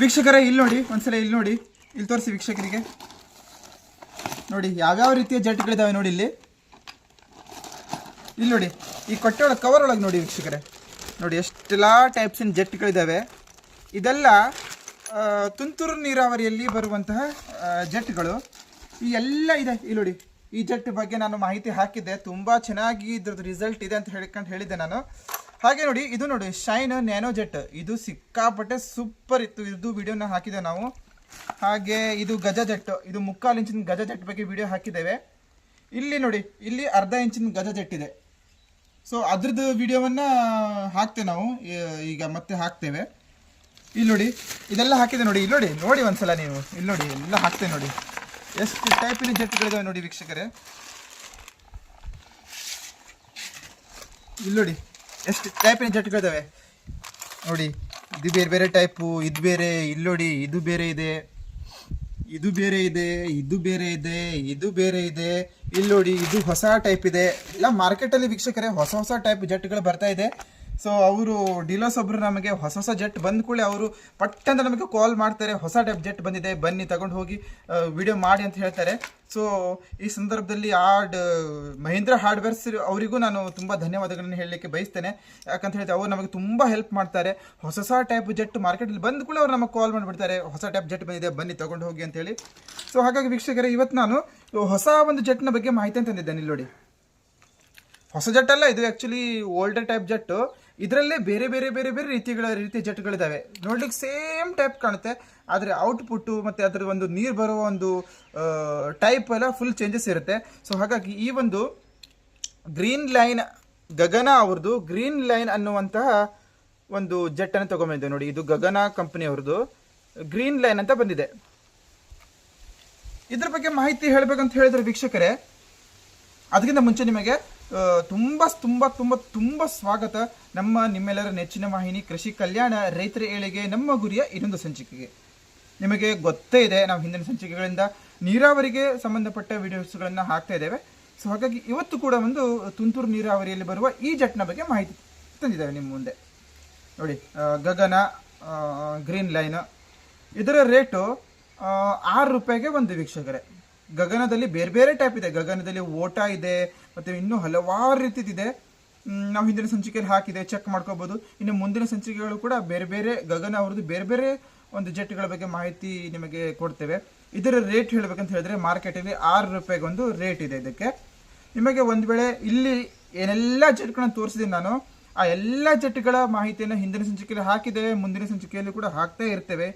ವೀಕ್ಷಕರೇ, ಇಲ್ಲಿ ನೋಡಿ, ಒಂದ್ಸಲ ಇಲ್ಲಿ ನೋಡಿ, ಇಲ್ಲಿ ತೋರಿಸಿ ವೀಕ್ಷಕರಿಗೆ. ನೋಡಿ, ಯಾವ್ಯಾವ ರೀತಿಯ ಜೆಟ್ಗಳಿದಾವೆ ನೋಡಿ ಇಲ್ಲಿ. ಇಲ್ಲಿ ನೋಡಿ, ಈ ಕೊಟ್ಟೆ ಒಳಗೆ ಕವರ್ ಒಳಗೆ ನೋಡಿ ವೀಕ್ಷಕರೇ. ನೋಡಿ, ಎಷ್ಟೆಲ್ಲ ಟೈಪ್ಸಿನ ಜೆಟ್ಗಳಿದ್ದಾವೆ ಇದೆಲ್ಲ ತುಂತುರು ನೀರಾವರಿಯಲ್ಲಿ ಬರುವಂತಹ ಜೆಟ್ಗಳು. ಈ ಎಲ್ಲ ಇದೆ. ಇಲ್ಲಿ ನೋಡಿ, ಈ ಜೆಟ್ ಬಗ್ಗೆ ನಾನು ಮಾಹಿತಿ ಹಾಕಿದ್ದೆ. ತುಂಬ ಚೆನ್ನಾಗಿ ಇದ್ರದ್ದು ರಿಸಲ್ಟ್ ಇದೆ ಅಂತ ಹೇಳ್ಕೊಂಡು ಹೇಳಿದ್ದೆ ನಾನು. ಹಾಗೆ ನೋಡಿ, ಇದು ನೋಡಿ, ಶೈನ್, ನ್ಯಾನೋ ಜೆಟ್. ಇದು ಸಿಕ್ಕಾಪಟ್ಟೆ ಸೂಪರ್ ಇತ್ತು. ಇದು ವಿಡಿಯೋನ ಹಾಕಿದೆ ನಾವು. ಹಾಗೆ ಇದು ಗಜ ಜೆಟ್. ಇದು ಮುಕ್ಕಾಲು ಇಂಚಿನ ಗಜ ಜೆಟ್ ಬಗ್ಗೆ ವಿಡಿಯೋ ಹಾಕಿದ್ದೇವೆ. ಇಲ್ಲಿ ನೋಡಿ, ಇಲ್ಲಿ ಅರ್ಧ ಇಂಚಿನ ಗಜ ಜೆಟ್ ಇದೆ. ಸೊ ಅದ್ರದ್ದು ವಿಡಿಯೋವನ್ನ ಹಾಕ್ತೇವೆ ನಾವು. ಈಗ ಮತ್ತೆ ಹಾಕ್ತೇವೆ. ಇಲ್ಲಿ ನೋಡಿ, ಇದೆಲ್ಲ ಹಾಕಿದೆ ನೋಡಿ. ಇಲ್ಲಿ ನೋಡಿ ನೋಡಿ ಒಂದ್ಸಲ ನೀವು. ಇಲ್ಲಿ ನೋಡಿ, ಎಲ್ಲ ಹಾಕ್ತೇವೆ ನೋಡಿ. ಎಷ್ಟು ಟೈಪಿನ ಜೆಟ್ಗಳಿದಾವೆ ನೋಡಿ ವೀಕ್ಷಕರೇ. ಇಲ್ಲಿ ನೋಡಿ. ಎಷ್ಟು ಟೈಪಿನ ಜೆಟ್ಗಳಿದಾವೆ ನೋಡಿ, ಇದು ಬೇರೆ ಬೇರೆ ಟೈಪು ಇದು ಬೇರೆ, ಇಲ್ಲಿ ನೋಡಿ, ಇದು ಬೇರೆ ಇದೆ, ಇದು ಬೇರೆ ಇದೆ, ಇದು ಬೇರೆ ಇದೆ, ಇದು ಬೇರೆ ಇದೆ. ಇಲ್ಲಿ ನೋಡಿ, ಇದು ಹೊಸ ಟೈಪ್ ಇದೆ. ಇಲ್ಲ ಮಾರ್ಕೆಟಲ್ಲಿ ವೀಕ್ಷಕರೇ, ಹೊಸ ಹೊಸ ಟೈಪ್ ಜೆಟ್ಗಳು ಬರ್ತಾ ಇದೆ. ಸೊ ಅವರು ಡೀಲರ್ಸ್ ಒಬ್ರು ನಮಗೆ ಹೊಸ ಹೊಸ ಜೆಟ್ ಬಂದ ಕೂಡಲೇ ಅವರು ಪಟ್ಟಂತ ನಮಗೆ ಕಾಲ್ ಮಾಡ್ತಾರೆ. ಹೊಸ ಟೈಪ್ ಜೆಟ್ ಬಂದಿದೆ, ಬನ್ನಿ ತಗೊಂಡು ಹೋಗಿ ವಿಡಿಯೋ ಮಾಡಿ ಅಂತ ಹೇಳ್ತಾರೆ. ಸೊ ಈ ಸಂದರ್ಭದಲ್ಲಿ ಆ ಮಹೇಂದ್ರ ಹಾರ್ಡ್ವೇರ್ಸ್ ಅವರಿಗೂ ನಾನು ತುಂಬ ಧನ್ಯವಾದಗಳನ್ನು ಹೇಳಲಿಕ್ಕೆ ಬಯಸ್ತೇನೆ. ಯಾಕಂತ ಹೇಳಿದ್ರೆ ಅವರು ನಮಗೆ ತುಂಬ ಹೆಲ್ಪ್ ಮಾಡ್ತಾರೆ. ಹೊಸ ಹೊಸ ಟೈಪ್ ಜೆಟ್ ಮಾರ್ಕೆಟಲ್ಲಿ ಬಂದ ಕೂಡ ಅವ್ರು ನಮಗೆ ಕಾಲ್ ಮಾಡಿಬಿಡ್ತಾರೆ. ಹೊಸ ಟೈಪ್ ಜೆಟ್ ಬಂದಿದೆ, ಬನ್ನಿ ತಗೊಂಡು ಹೋಗಿ ಅಂತೇಳಿ ಸೊ ಹಾಗಾಗಿ ವೀಕ್ಷಕರೇ, ಇವತ್ತು ನಾನು ಹೊಸ ಒಂದು ಜೆಟ್ನ ಬಗ್ಗೆ ಮಾಹಿತಿ ತಂದಿದ್ದೇನೆ ಇಲ್ಲಿ ನೋಡಿ. ಹೊಸ ಜೆಟ್ ಅಲ್ಲ, ಇದು ಆ್ಯಕ್ಚುಲಿ ಓಲ್ಡರ್ ಟೈಪ್ ಜೆಟ್ ಇದರಲ್ಲೇ ಬೇರೆ ಬೇರೆ ಬೇರೆ ಬೇರೆ ರೀತಿಗಳ ರೀತಿಯ ಜೆಟ್ಗಳಿದ್ದಾವೆ. ನೋಡ್ಲಿಕ್ಕೆ ಸೇಮ್ ಟೈಪ್ ಕಾಣುತ್ತೆ. ಆದರೆ ಔಟ್ಪುಟ್ಟು ಮತ್ತು ಅದರ ಒಂದು ನೀರು ಬರುವ ಒಂದು ಟೈಪ್ ಎಲ್ಲ ಫುಲ್ ಚೇಂಜಸ್ ಇರುತ್ತೆ. ಸೊ ಹಾಗಾಗಿ ಈ ಒಂದು ಗ್ರೀನ್ ಲೈನ್ ಗಗನ ಅವ್ರದ್ದು ಗ್ರೀನ್ ಲೈನ್ ಅನ್ನುವಂತಹ ಒಂದು ಜೆಟ್ಟನ್ನು ತಗೊಂಬಂದಿದೆ ನೋಡಿ. ಇದು ಗಗನ ಕಂಪನಿ ಅವ್ರದ್ದು. ಗ್ರೀನ್ ಲೈನ್ ಅಂತ ಬಂದಿದೆ. ಇದ್ರ ಬಗ್ಗೆ ಮಾಹಿತಿ ಹೇಳಬೇಕಂತ ಹೇಳಿದ್ರೆ ವೀಕ್ಷಕರೇ. ಅದಕ್ಕಿಂತ ಮುಂಚೆ ನಿಮಗೆ ತುಂಬ ತುಂಬ ತುಂಬ ತುಂಬ ಸ್ವಾಗತ. ನಮ್ಮ ನಿಮ್ಮೆಲ್ಲರ ನೆಚ್ಚಿನ ವಾಹಿನಿ ಕೃಷಿ ಕಲ್ಯಾಣ ರೈತರ ಏಳಿಗೆ, ನಮ್ಮ ಗುರಿಯ ಇನ್ನೊಂದು ಸಂಚಿಕೆಗೆ. ನಿಮಗೆ ಗೊತ್ತೇ ಇದೆ, ನಾವು ಹಿಂದಿನ ಸಂಚಿಕೆಗಳಿಂದ ನೀರಾವರಿಗೆ ಸಂಬಂಧಪಟ್ಟ ವಿಡಿಯೋಸ್ಗಳನ್ನು ಹಾಕ್ತಾ ಇದ್ದೇವೆ. ಸೊ ಹಾಗಾಗಿ ಇವತ್ತು ಕೂಡ ಒಂದು ತುಂತುರು ನೀರಾವರಿಯಲ್ಲಿ ಬರುವ ಈ ಜಟ್ನ ಬಗ್ಗೆ ಮಾಹಿತಿ ತಂದಿದ್ದೇವೆ ನಿಮ್ಮ ಮುಂದೆ. ನೋಡಿ ಗಗನ ಗ್ರೀನ್ ಲೈನ್ ಇದರ ರೇಟು ಆರು ರೂಪಾಯಿಗೆ ಒಂದು ವೀಕ್ಷಕರೇ. ಗಗನದಲ್ಲಿ ಬೇರೆ ಬೇರೆ ಟೈಪ್ ಇದೆ. ಗಗನದಲ್ಲಿ ಓಟ ಇದೆ, ಮತ್ತು ಇನ್ನೂ ಹಲವಾರು ರೀತಿದಿದೆ. ನಾವು ಹಿಂದಿನ ಸಂಚಿಕೆಯಲ್ಲಿ ಹಾಕಿದೆ ಚೆಕ್ ಮಾಡ್ಕೋಬೋದು. ಇನ್ನು ಮುಂದಿನ ಸಂಚಿಕೆಗಳು ಕೂಡ ಬೇರೆ ಬೇರೆ, ಗಗನ ಅವ್ರದ್ದು ಬೇರೆ ಬೇರೆ ಒಂದು ಜೆಟ್ಗಳ ಬಗ್ಗೆ ಮಾಹಿತಿ ನಿಮಗೆ ಕೊಡ್ತೇವೆ. ಇದರ ರೇಟ್ ಹೇಳಬೇಕಂತ ಹೇಳಿದ್ರೆ ಮಾರ್ಕೆಟಲ್ಲಿ ಆರು ರೂಪಾಯಿಗೆ ಒಂದು ರೇಟ್ ಇದೆ ಇದಕ್ಕೆ. ನಿಮಗೆ ಒಂದು ವೇಳೆ ಇಲ್ಲಿ ಏನೆಲ್ಲ ಜೆಟ್ಗಳನ್ನ ತೋರಿಸಿದ್ದೀನಿ ನಾನು, ಆ ಎಲ್ಲ ಜೆಟ್ಗಳ ಮಾಹಿತಿಯನ್ನು ಹಿಂದಿನ ಸಂಚಿಕೆಯಲ್ಲಿ ಹಾಕಿದ್ದೇವೆ, ಮುಂದಿನ ಸಂಚಿಕೆಯಲ್ಲಿ ಕೂಡ ಹಾಕ್ತಾ ಇರ್ತೇವೆ.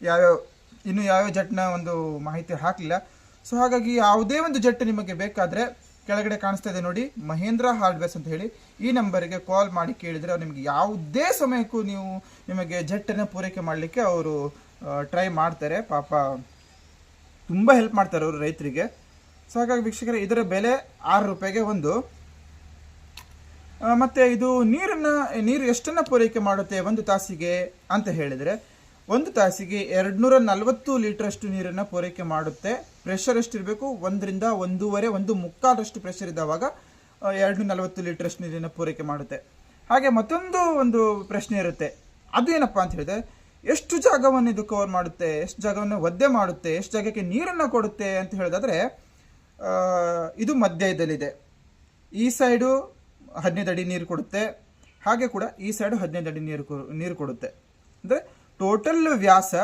ಯಾವ್ಯಾವ, ಇನ್ನು ಯಾವ್ಯಾವ ಜೆಟ್ನ ಒಂದು ಮಾಹಿತಿ ಹಾಕಲಿಲ್ಲ. ಸೊ ಹಾಗಾಗಿ ಯಾವುದೇ ಒಂದು ಜೆಟ್ ನಿಮಗೆ ಬೇಕಾದರೆ ಕೆಳಗಡೆ ಕಾಣಿಸ್ತಾ ಇದೆ ನೋಡಿ, ಮಹೇಂದ್ರ ಹಾರ್ಡ್ವೇರ್ಸ್ ಅಂತ ಹೇಳಿ ಈ ನಂಬರಿಗೆ ಕಾಲ್ ಮಾಡಿ ಕೇಳಿದರೆ ಅವ್ರು ನಿಮಗೆ ಯಾವುದೇ ಸಮಯಕ್ಕೂ ನೀವು ನಿಮಗೆ ಜೆಟ್ಟನ್ನು ಪೂರೈಕೆ ಮಾಡಲಿಕ್ಕೆ ಅವರು ಟ್ರೈ ಮಾಡ್ತಾರೆ. ಪಾಪ ತುಂಬ ಹೆಲ್ಪ್ ಮಾಡ್ತಾರೆ ಅವರು ರೈತರಿಗೆ. ಸೊ ಹಾಗಾಗಿ ವೀಕ್ಷಕರೇ, ಇದರ ಬೆಲೆ ಆರು ರೂಪಾಯಿಗೆ ಒಂದು. ಮತ್ತು ಇದು ನೀರನ್ನು, ನೀರು ಎಷ್ಟನ್ನು ಪೂರೈಕೆ ಮಾಡುತ್ತೆ ಒಂದು ತಾಸಿಗೆ ಅಂತ ಹೇಳಿದರೆ ಒಂದು ತಾಸಿಗೆ ಎರಡ್ನೂರ ನಲವತ್ತು ಲೀಟರಷ್ಟು ನೀರನ್ನು ಪೂರೈಕೆ ಮಾಡುತ್ತೆ. ಪ್ರೆಷರ್ ಎಷ್ಟಿರಬೇಕು? ಒಂದರಿಂದ ಒಂದೂವರೆ, ಒಂದು ಮುಕ್ಕಾಲರಷ್ಟು ಪ್ರೆಷರ್ ಇದ್ದಾವಾಗ ಎರಡು ನಲವತ್ತು ಲೀಟರಷ್ಟು ನೀರನ್ನು ಪೂರೈಕೆ ಮಾಡುತ್ತೆ. ಹಾಗೆ ಮತ್ತೊಂದು ಒಂದು ಪ್ರಶ್ನೆ ಇರುತ್ತೆ. ಅದು ಏನಪ್ಪ ಅಂತ ಹೇಳಿದ್ರೆ, ಎಷ್ಟು ಜಾಗವನ್ನು ಇದು ಕವರ್ ಮಾಡುತ್ತೆ? ಎಷ್ಟು ಜಾಗವನ್ನು ಒದ್ದೆ ಮಾಡುತ್ತೆ? ಎಷ್ಟು ಜಾಗಕ್ಕೆ ನೀರನ್ನು ಕೊಡುತ್ತೆ ಅಂತ ಹೇಳಿದಾದ್ರೆ ಇದು ಮಧ್ಯದಲ್ಲಿದೆ. ಈ ಸೈಡು ಹದಿನೈದು ಅಡಿ ನೀರು ಕೊಡುತ್ತೆ. ಹಾಗೆ ಕೂಡ ಈ ಸೈಡು ಹದಿನೈದು ಅಡಿ ನೀರು ನೀರು ಕೊಡುತ್ತೆ. ಅಂದರೆ ಟೋಟಲ್ ವ್ಯಾಸ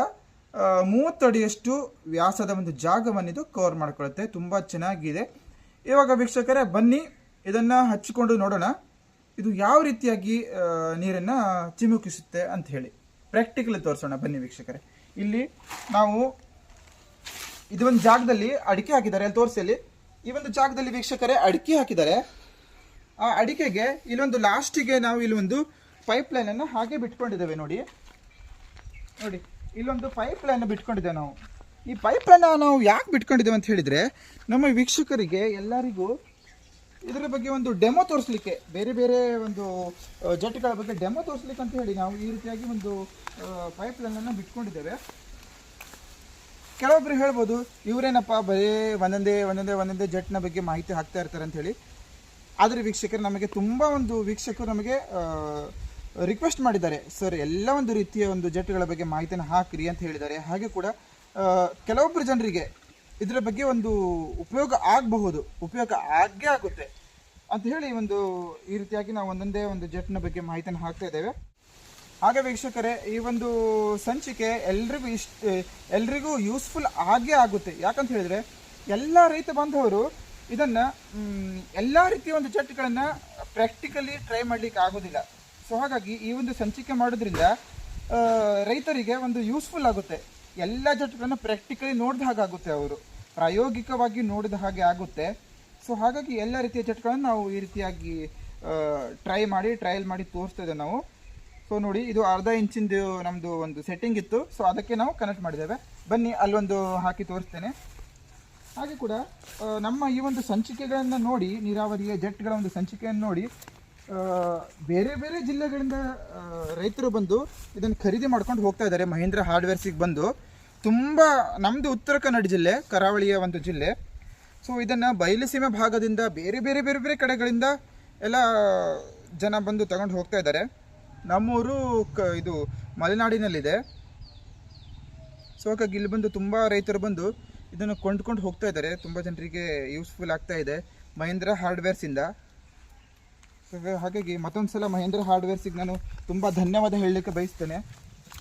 ಮೂವತ್ತು ಅಡಿಯಷ್ಟು ವ್ಯಾಸದ ಒಂದು ಜಾಗವನ್ನು ಇದು ಕವರ್ ಮಾಡಿಕೊಳ್ಳುತ್ತೆ ತುಂಬ ಚೆನ್ನಾಗಿದೆ. ಇವಾಗ ವೀಕ್ಷಕರೇ, ಬನ್ನಿ, ಇದನ್ನು ಹಚ್ಚಿಕೊಂಡು ನೋಡೋಣ. ಇದು ಯಾವ ರೀತಿಯಾಗಿ ನೀರನ್ನು ಚಿಮುಕಿಸುತ್ತೆ ಅಂತ ಹೇಳಿ. ಪ್ರಾಕ್ಟಿಕಲಿ ತೋರಿಸೋಣ. ಬನ್ನಿ ವೀಕ್ಷಕರೇ. ಇಲ್ಲಿ ನಾವು ಇದು ಒಂದು ಜಾಗದಲ್ಲಿ ಅಡಿಕೆ ಹಾಕಿದ್ದಾರೆ. ಅಲ್ಲಿ ತೋರಿಸಲಿ ಈ ಒಂದು ಜಾಗದಲ್ಲಿ ವೀಕ್ಷಕರೇ, ಅಡಿಕೆ ಹಾಕಿದ್ದಾರೆ. ಆ ಅಡಿಕೆಗೆ ಇಲ್ಲೊಂದು ಲಾಸ್ಟಿಗೆ ನಾವು ಇಲ್ಲೊಂದು ಪೈಪ್ ಲೈನನ್ನು ಹಾಗೆ ಬಿಟ್ಕೊಂಡಿದ್ದೇವೆ ನೋಡಿ. ನೋಡಿ, ಇಲ್ಲೊಂದು ಪೈಪ್ ಲೈನ್ ಬಿಟ್ಕೊಂಡಿದ್ದೇವೆ ನಾವು. ಈ ಪೈಪ್ ಲೈನ್ ನಾವು ಯಾಕೆ ಬಿಟ್ಕೊಂಡಿದ್ದೇವೆ ಅಂತ ಹೇಳಿದ್ರೆ, ನಮ್ಮ ವೀಕ್ಷಕರಿಗೆ ಎಲ್ಲರಿಗೂ ಇದರ ಬಗ್ಗೆ ಒಂದು ಡೆಮೋ ತೋರಿಸ್ಲಿಕ್ಕೆ, ಬೇರೆ ಬೇರೆ ಒಂದು ಜಟ್ಗಳ ಬಗ್ಗೆ ಡೆಮೋ ತೋರಿಸ್ಲಿಕ್ಕೆ ಅಂತ ಹೇಳಿ ನಾವು ಈ ರೀತಿಯಾಗಿ ಒಂದು ಪೈಪ್ ಲೈನ್ ಅನ್ನು ಬಿಟ್ಕೊಂಡಿದ್ದೇವೆ. ಕೆಲವೊಬ್ರು ಹೇಳ್ಬೋದು, ಇವರೇನಪ್ಪ, ಬರೀ ಒಂದೊಂದೇ ಒಂದೊಂದೇ ಒಂದೊಂದೇ ಜಟ್ನ ಬಗ್ಗೆ ಮಾಹಿತಿ ಹಾಕ್ತಾ ಇರ್ತಾರೆ ಅಂತ ಹೇಳಿ. ಆದರೆ ವೀಕ್ಷಕರು ನಮಗೆ ತುಂಬ ಒಂದು, ವೀಕ್ಷಕರು ನಮಗೆ ರಿಕ್ವೆಸ್ಟ್ ಮಾಡಿದ್ದಾರೆ. ಸರ್ ಎಲ್ಲ ಒಂದು ರೀತಿಯ ಒಂದು ಜೆಟ್ಗಳ ಬಗ್ಗೆ ಮಾಹಿತಿಯನ್ನು ಹಾಕಿರಿ ಅಂತ ಹೇಳಿದ್ದಾರೆ. ಹಾಗೆ ಕೂಡ ಕೆಲವೊಬ್ಬರು ಜನರಿಗೆ ಇದರ ಬಗ್ಗೆ ಒಂದು ಉಪಯೋಗ ಆಗಬಹುದು. ಉಪಯೋಗ ಆಗೇ ಆಗುತ್ತೆ ಅಂತ ಹೇಳಿ ಒಂದು, ಈ ರೀತಿಯಾಗಿ ನಾವು ಒಂದೊಂದೇ ಒಂದು ಜೆಟ್ನ ಬಗ್ಗೆ ಮಾಹಿತಿಯನ್ನು ಹಾಕ್ತಾ ಇದ್ದೇವೆ. ಹಾಗೆ ವೀಕ್ಷಕರೇ, ಈ ಒಂದು ಸಂಚಿಕೆ ಎಲ್ರಿಗೂ ಇಷ್ಟ ಎಲ್ರಿಗೂ ಯೂಸ್ಫುಲ್ ಆಗೇ ಆಗುತ್ತೆ. ಯಾಕಂತ ಹೇಳಿದ್ರೆ, ಎಲ್ಲ ರೈತ ಬಾಂಧವರು ಇದನ್ನ ಎಲ್ಲ ರೀತಿಯ ಒಂದು ಜೆಟ್ಗಳನ್ನು ಪ್ರಾಕ್ಟಿಕಲಿ ಟ್ರೈ ಮಾಡ್ಲಿಕ್ಕೆ ಆಗೋದಿಲ್ಲ. ಸೊ ಹಾಗಾಗಿ ಈ ಒಂದು ಸಂಚಿಕೆ ಮಾಡೋದ್ರಿಂದ ರೈತರಿಗೆ ಒಂದು ಯೂಸ್ಫುಲ್ ಆಗುತ್ತೆ. ಎಲ್ಲ ಜೊತೆಗಳನ್ನು ಪ್ರಾಕ್ಟಿಕಲಿ ನೋಡಿದ ಹಾಗೆ ಆಗುತ್ತೆ ಅವರು. ಪ್ರಾಯೋಗಿಕವಾಗಿ ನೋಡಿದ ಹಾಗೆ ಆಗುತ್ತೆ. ಸೊ ಹಾಗಾಗಿ ಎಲ್ಲ ರೀತಿಯ ಜೆಟ್ಗಳನ್ನು ನಾವು ಈ ರೀತಿಯಾಗಿ ಟ್ರೈ ಮಾಡಿ ಟ್ರಯಲ್ ಮಾಡಿ ತೋರಿಸ್ತೇವೆ ನಾವು. ಸೊ ನೋಡಿ, ಇದು ಅರ್ಧ ಇಂಚಿಂದು ನಮ್ಮದು ಒಂದು ಸೆಟ್ಟಿಂಗ್ ಇತ್ತು. ಸೊ ಅದಕ್ಕೆ ನಾವು ಕನೆಕ್ಟ್ ಮಾಡಿದ್ದೇವೆ. ಬನ್ನಿ, ಅಲ್ಲೊಂದು ಹಾಕಿ ತೋರಿಸ್ತೇನೆ. ಹಾಗೆ ಕೂಡ ನಮ್ಮ ಈ ಒಂದು ಸಂಚಿಕೆಗಳನ್ನು ನೋಡಿ, ನೀರಾವರಿಯ ಜೆಟ್ಗಳ ಒಂದು ಸಂಚಿಕೆಯನ್ನು ನೋಡಿ ಬೇರೆ ಬೇರೆ ಜಿಲ್ಲೆಗಳಿಂದ ರೈತರು ಬಂದು ಇದನ್ನು ಖರೀದಿ ಮಾಡ್ಕೊಂಡು ಹೋಗ್ತಾ ಇದ್ದಾರೆ. ಮಹೇಂದ್ರ ಹಾರ್ಡ್ವೇರ್ಸಿಗೆ ಬಂದು ತುಂಬ ನಮ್ಮದು ಉತ್ತರ ಕನ್ನಡ ಜಿಲ್ಲೆ, ಕರಾವಳಿಯ ಒಂದು ಜಿಲ್ಲೆ. ಸೊ ಇದನ್ನು ಬಯಲುಸೀಮೆ ಭಾಗದಿಂದ ಬೇರೆ ಬೇರೆ ಬೇರೆ ಬೇರೆ ಕಡೆಗಳಿಂದ ಎಲ್ಲ ಜನ ಬಂದು ತಗೊಂಡು ಹೋಗ್ತಾ ಇದ್ದಾರೆ. ನಮ್ಮೂರು ಕ, ಇದು ಮಲೆನಾಡಿನಲ್ಲಿದೆ. ಸೊ ಹಾಗಾಗಿ ಇಲ್ಲಿ ಬಂದು ತುಂಬ ರೈತರು ಬಂದು ಇದನ್ನು ಕೊಂಡ್ಕೊಂಡು ಹೋಗ್ತಾ ಇದ್ದಾರೆ. ತುಂಬ ಜನರಿಗೆ ಯೂಸ್ಫುಲ್ ಆಗ್ತಾ ಇದೆ. ಮಹೇಂದ್ರ ಹಾರ್ಡ್ವೇರ್ಸಿಂದ ಹಾಗಾಗಿ ಮತ್ತೊಂದು ಸಲ ಮಹೇಂದ್ರ ಹಾರ್ಡ್ವೇರ್ಸಿಗೆ ನಾನು ತುಂಬ ಧನ್ಯವಾದ ಹೇಳಲಿಕ್ಕೆ ಬಯಸ್ತೇನೆ.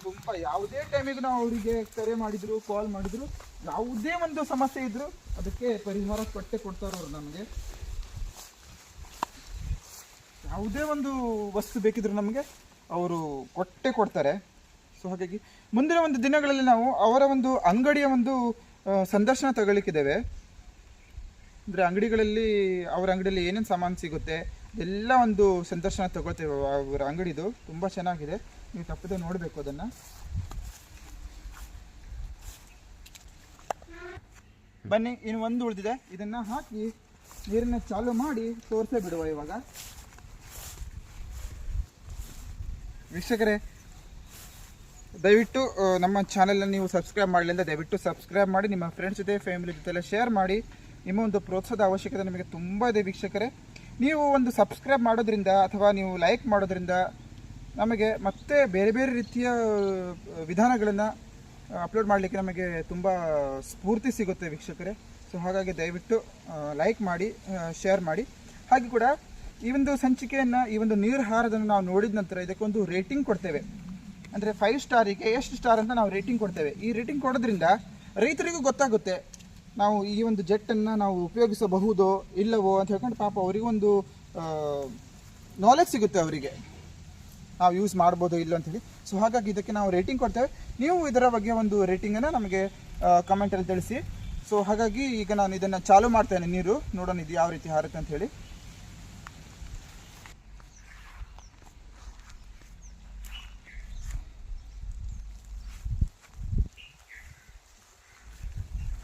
ತುಂಬ ಯಾವುದೇ ಟೈಮಿಗೆ ನಾವು ಅವರಿಗೆ ಕರೆ ಮಾಡಿದ್ರು ಕಾಲ್ ಮಾಡಿದ್ರು, ಯಾವುದೇ ಒಂದು ಸಮಸ್ಯೆ ಇದ್ದರೂ ಅದಕ್ಕೆ ಪರಿಹಾರ ಕೊಟ್ಟೆ ಕೊಡ್ತಾರೆ ಅವರು ನಮಗೆ. ಯಾವುದೇ ಒಂದು ವಸ್ತು ಬೇಕಿದ್ರು ನಮಗೆ ಅವರು ಕೊಟ್ಟೆ ಕೊಡ್ತಾರೆ. ಸೊ ಹಾಗಾಗಿ ಮುಂದಿನ ಒಂದು ದಿನಗಳಲ್ಲಿ ನಾವು ಅವರ ಒಂದು ಅಂಗಡಿಯ ಒಂದು ಸಂದರ್ಶನ ತಗೊಳ್ಳಿಕ್ಕಿದ್ದೇವೆ. ಅಂದರೆ ಅಂಗಡಿಗಳಲ್ಲಿ, ಅವರ ಅಂಗಡಿಯಲ್ಲಿ ಏನೇನು ಸಾಮಾನು ಸಿಗುತ್ತೆ ಎಲ್ಲ ಒಂದು ಸಂದರ್ಶನ ತಗೊಳ್ತೇವೆ ಅವರ ಅಂಗಡಿದು. ತುಂಬ ಚೆನ್ನಾಗಿದೆ. ನೀವು ತಪ್ಪದೆ ನೋಡಬೇಕು ಅದನ್ನು. ಬನ್ನಿ, ಇನ್ನು ಒಂದು ಉಳಿದಿದೆ. ಇದನ್ನು ಹಾಕಿ ನೀರನ್ನ ಚಾಲು ಮಾಡಿ ತೋರಿಸೇ ಬಿಡುವ ಇವಾಗ. ವೀಕ್ಷಕರೇ, ದಯವಿಟ್ಟು ನಮ್ಮ ಚಾನೆಲ್ನ ನೀವು ಸಬ್ಸ್ಕ್ರೈಬ್ ಮಾಡಲಿಲ್ಲ ದಯವಿಟ್ಟು ಸಬ್ಸ್ಕ್ರೈಬ್ ಮಾಡಿ, ನಿಮ್ಮ ಫ್ರೆಂಡ್ಸ್ ಜೊತೆ ಫ್ಯಾಮಿಲಿ ಜೊತೆ ಎಲ್ಲ ಶೇರ್ ಮಾಡಿ. ನಿಮ್ಮ ಒಂದು ಪ್ರೋತ್ಸಾಹದ ಅವಶ್ಯಕತೆ ನಮಗೆ ತುಂಬ ಇದೆ ವೀಕ್ಷಕರೇ. ನೀವು ಒಂದು ಸಬ್ಸ್ಕ್ರೈಬ್ ಮಾಡೋದ್ರಿಂದ ಅಥವಾ ನೀವು ಲೈಕ್ ಮಾಡೋದ್ರಿಂದ ನಮಗೆ ಮತ್ತೆ ಬೇರೆ ಬೇರೆ ರೀತಿಯ ವಿಧಾನಗಳನ್ನು ಅಪ್ಲೋಡ್ ಮಾಡಲಿಕ್ಕೆ ನಮಗೆ ತುಂಬ ಸ್ಫೂರ್ತಿ ಸಿಗುತ್ತೆ ವೀಕ್ಷಕರೇ. ಸೊ ಹಾಗಾಗಿ ದಯವಿಟ್ಟು ಲೈಕ್ ಮಾಡಿ ಶೇರ್ ಮಾಡಿ. ಹಾಗೆ ಕೂಡ ಈ ಒಂದು ಸಂಚಿಕೆಯನ್ನು, ಈ ಒಂದು ನೀರು ಹಾರದನ್ನು ನಾವು ನೋಡಿದ ನಂತರ ಇದಕ್ಕೊಂದು ರೇಟಿಂಗ್ ಕೊಡ್ತೇವೆ. ಅಂದರೆ ಫೈವ್ ಸ್ಟಾರಿಗೆ ಎಷ್ಟು ಸ್ಟಾರ್ ಅಂತ ನಾವು ರೇಟಿಂಗ್ ಕೊಡ್ತೇವೆ. ಈ ರೇಟಿಂಗ್ ಕೊಡೋದ್ರಿಂದ ರೈತರಿಗೂ ಗೊತ್ತಾಗುತ್ತೆ. ನಾವು ಈ ಒಂದು ಜೆಟ್ಟನ್ನು ನಾವು ಉಪಯೋಗಿಸಬಹುದೋ ಇಲ್ಲವೋ ಅಂತ ಹೇಳ್ಕೊಂಡು ಪಾಪ ಅವರಿಗೊಂದು ನಾಲೆಜ್ ಸಿಗುತ್ತೆ ಅವರಿಗೆ. ನಾವು ಯೂಸ್ ಮಾಡ್ಬೋದು ಇಲ್ಲ ಅಂತೇಳಿ ಸೊ ಹಾಗಾಗಿ ಇದಕ್ಕೆ ನಾವು ರೇಟಿಂಗ್ ಕೊಡ್ತೇವೆ. ನೀವು ಇದರ ಬಗ್ಗೆ ಒಂದು ರೇಟಿಂಗನ್ನು ನಮಗೆ ಕಮೆಂಟಲ್ಲಿ ತಿಳಿಸಿ. ಸೊ ಹಾಗಾಗಿ ಈಗ ನಾನು ಇದನ್ನು ಚಾಲು ಮಾಡ್ತೇನೆ ನೀರು. ನೋಡೋಣ ಇದು ಯಾವ ರೀತಿ ಹಾರುತ್ತೆ ಅಂತ ಹೇಳಿ.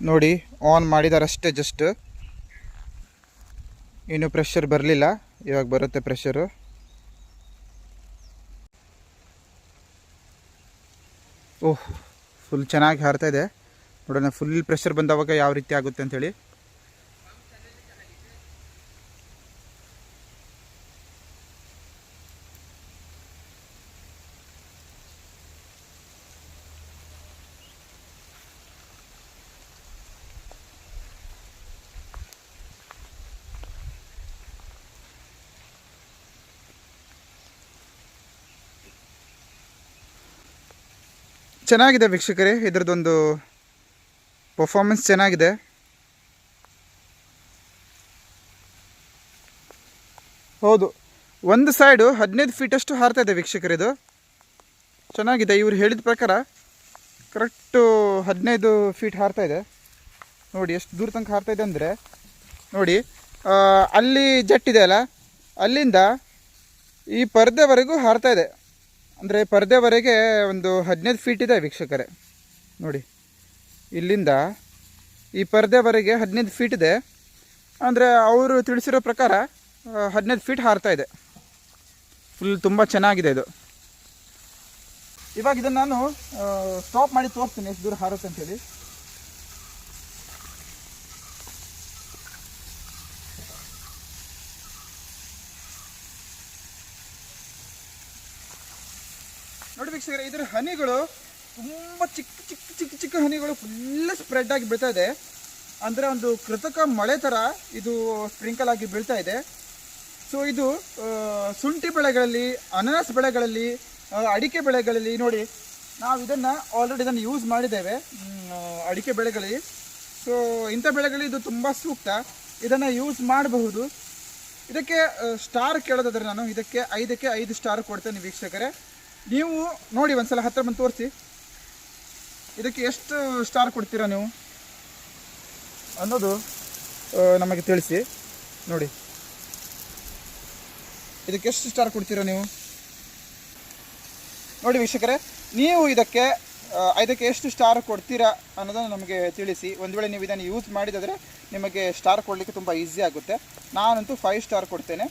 ನೋಡಿ ಆನ್ ಮಾಡಿದಾರಷ್ಟೇ ಜಸ್ಟ್ ಏನು ಪ್ರೆಷರ್ ಬರಲಿಲ್ಲ. ಇವಾಗ ಬರುತ್ತೆ ಪ್ರೆಷರು ಓಹ್ ಫುಲ್ ಚೆನ್ನಾಗಿ ಹಾರ್ತಾ ಇದೆ. ನೋಡೋಣ ಫುಲ್ ಪ್ರೆಷರ್ ಬಂದವಾಗ ಯಾವ ರೀತಿ ಆಗುತ್ತೆ ಅಂತೇಳಿ. ಚೆನ್ನಾಗಿದೆ ವೀಕ್ಷಕರೇ ಇದರದೊಂದು ಪರ್ಫಾರ್ಮೆನ್ಸ್ ಚೆನ್ನಾಗಿದೆ. ಹೌದು, ಒಂದು ಸೈಡು ಹದಿನೈದು ಫೀಟಷ್ಟು ಹಾರ್ತಾ ಇದೆ ವೀಕ್ಷಕರಿದು ಚೆನ್ನಾಗಿದೆ, ಇವ್ರು ಹೇಳಿದ ಪ್ರಕಾರ ಕರೆಕ್ಟು ಹದಿನೈದು ಫೀಟ್ ಹಾರ್ತಾ ಇದೆ. ನೋಡಿ, ಎಷ್ಟು ದೂರ ತನಕ ಹಾರ್ತಾ ಇದೆ ಅಂದರೆ, ನೋಡಿ ಅಲ್ಲಿ ಜೆಟ್ ಇದೆ ಅಲ್ಲ, ಅಲ್ಲಿಂದ ಈ ಪರ್ದೆವರೆಗೂ ಹಾರ್ತಾ ಇದೆ. ಅಂದರೆ ಪರದೆವರೆಗೆ ಒಂದು ಹದಿನೈದು ಫೀಟ್ ಇದೆ ವೀಕ್ಷಕರೇ. ನೋಡಿ, ಇಲ್ಲಿಂದ ಈ ಪರ್ದೆವರೆಗೆ ಹದಿನೈದು ಫೀಟ್ ಇದೆ. ಅಂದರೆ ಅವರು ತಿಳಿಸಿರೋ ಪ್ರಕಾರ ಹದಿನೈದು ಫೀಟ್ ಹಾರ್ತಾ ಇದೆ. ಫುಲ್ ತುಂಬ ಚೆನ್ನಾಗಿದೆ ಇದು. ಇವಾಗ ಇದನ್ನು ನಾನು ಸ್ಟಾಪ್ ಮಾಡಿ ತೋರಿಸ್ತೀನಿ, ಎಷ್ಟು ದೂರ ಹಾರುತ್ತೆ ಅಂತೇಳಿ ವೀಕ್ಷಕರೇ ಇದರ ಹನಿಗಳು ತುಂಬ ಚಿಕ್ಕ ಚಿಕ್ಕ ಚಿಕ್ಕ ಚಿಕ್ಕ ಹನಿಗಳು ಫುಲ್ ಸ್ಪ್ರೆಡ್ ಆಗಿ ಬೀಳ್ತಾ ಇದೆ. ಅಂದರೆ ಒಂದು ಕೃತಕ ಮಳೆ ಥರ ಇದು ಸ್ಪ್ರಿಂಕಲ್ ಆಗಿ ಬೀಳ್ತಾ ಇದೆ. ಸೊ ಇದು ಶುಂಠಿ ಬೆಳೆಗಳಲ್ಲಿ, ಅನಾನಸ್ ಬೆಳೆಗಳಲ್ಲಿ ಅಡಿಕೆ ಬೆಳೆಗಳಲ್ಲಿ ನೋಡಿ, ನಾವು ಇದನ್ನು ಆಲ್ರೆಡಿ ಇದನ್ನು ಯೂಸ್ ಮಾಡಿದ್ದೇವೆ. ಅಡಿಕೆ ಬೆಳೆಗಳಲ್ಲಿ. ಸೊ ಇಂಥ ಬೆಳೆಗಳಲ್ಲಿ ಇದು ತುಂಬ ಸೂಕ್ತ. ಇದನ್ನು ಯೂಸ್ ಮಾಡಬಹುದು. ಇದಕ್ಕೆ ಸ್ಟಾರ್ ಕೇಳೋದಾದ್ರೆ ನಾನು ಇದಕ್ಕೆ ಐದಕ್ಕೆ ಐದು ಸ್ಟಾರ್ ಕೊಡ್ತೇನೆ ವೀಕ್ಷಕರೇ. ನೀವು ನೋಡಿ ಒಂದ್ಸಲ ಹತ್ರ ಬಂದು ತೋರಿಸಿ. ಇದಕ್ಕೆ ಎಷ್ಟು ಸ್ಟಾರ್ ಕೊಡ್ತೀರಾ ನೀವು? ಅನ್ನೋದು ನಮಗೆ ತಿಳಿಸಿ. ನೋಡಿ. ಇದಕ್ಕೆ ಎಷ್ಟು ಸ್ಟಾರ್ ಕೊಡ್ತೀರಾ ನೀವು? ನೋಡಿ ವೀಕ್ಷಕರೇ, ನೀವು ಇದಕ್ಕೆ ಇದಕ್ಕೆ ಎಷ್ಟು ಸ್ಟಾರ್ ಕೊಡ್ತೀರಾ ಅನ್ನೋದನ್ನು ನಮಗೆ ತಿಳಿಸಿ. ಒಂದು ವೇಳೆ ನೀವು ಇದನ್ನು ಯೂಸ್ ಮಾಡಿದರೆ ನಿಮಗೆ ಸ್ಟಾರ್ ಕೊಡಲಿಕ್ಕೆ ತುಂಬ ಈಸಿ ಆಗುತ್ತೆ. ನಾನಂತೂ ಫೈವ್ ಸ್ಟಾರ್ ಕೊಡ್ತೇನೆ.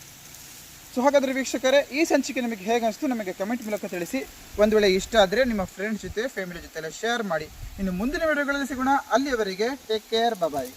ಸೊ ಹಾಗಾದರೆ ವೀಕ್ಷಕರೇ, ಈ ಸಂಚಿಕೆ ನಿಮಗೆ ಹೇಗೆ ಅನಿಸ್ತು ನಮಗೆ ಕಮೆಂಟ್ ಮೂಲಕ ತಿಳಿಸಿ. ಒಂದು ವೇಳೆ ಇಷ್ಟ ಆದರೆ ನಿಮ್ಮ ಫ್ರೆಂಡ್ಸ್ ಜೊತೆ ಫ್ಯಾಮಿಲಿ ಜೊತೆ ಎಲ್ಲ ಶೇರ್ ಮಾಡಿ. ಇನ್ನು ಮುಂದಿನ ವಿಡಿಯೋಗಳಲ್ಲಿ ಸಿಗೋಣ. ಅಲ್ಲಿಯವರೆಗೆ ಟೇಕ್ ಕೇರ್ ಬಾಯ್